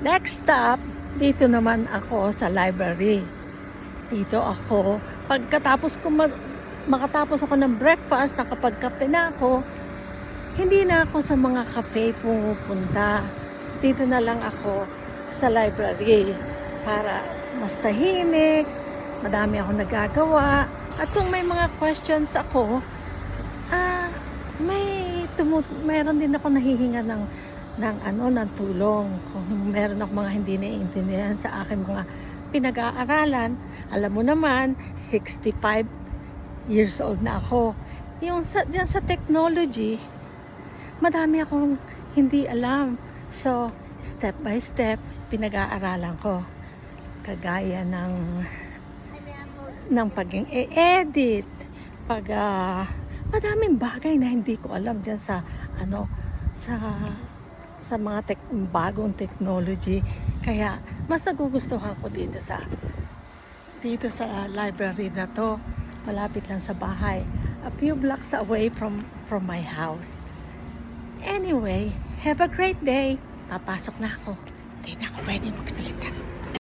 Next stop, dito naman ako sa library. Dito ako, pagkatapos ko ma- makatapos ako ng breakfast, nakapagkape na ako, hindi na ako sa mga cafe pumupunta. Dito na lang ako sa library para mas tahimik, madami ako nagagawa. At kung may mga questions ako, ah, may tumu- mayroon din ako nahihinga ng ng ano ng tulong. Kung meron ako mga hindi naiintindihan sa aking mga pinag-aaralan alam mo naman 65 years old na ako. Yung sa, dyan sa technology madami akong hindi alam. So step by step pinag-aaralan ko. Kagaya ng ng paging e-edit pag ah, madaming bagay na hindi ko alam dyan sa ano sa sa mga tek- bagong technology. Kaya mas nagugustuhan ko dito sa dito sa library na to. Malapit lang sa bahay. A few blocks away from from my house. Anyway have a great day. Papasok na ako. Hindi na ako pwede magsalita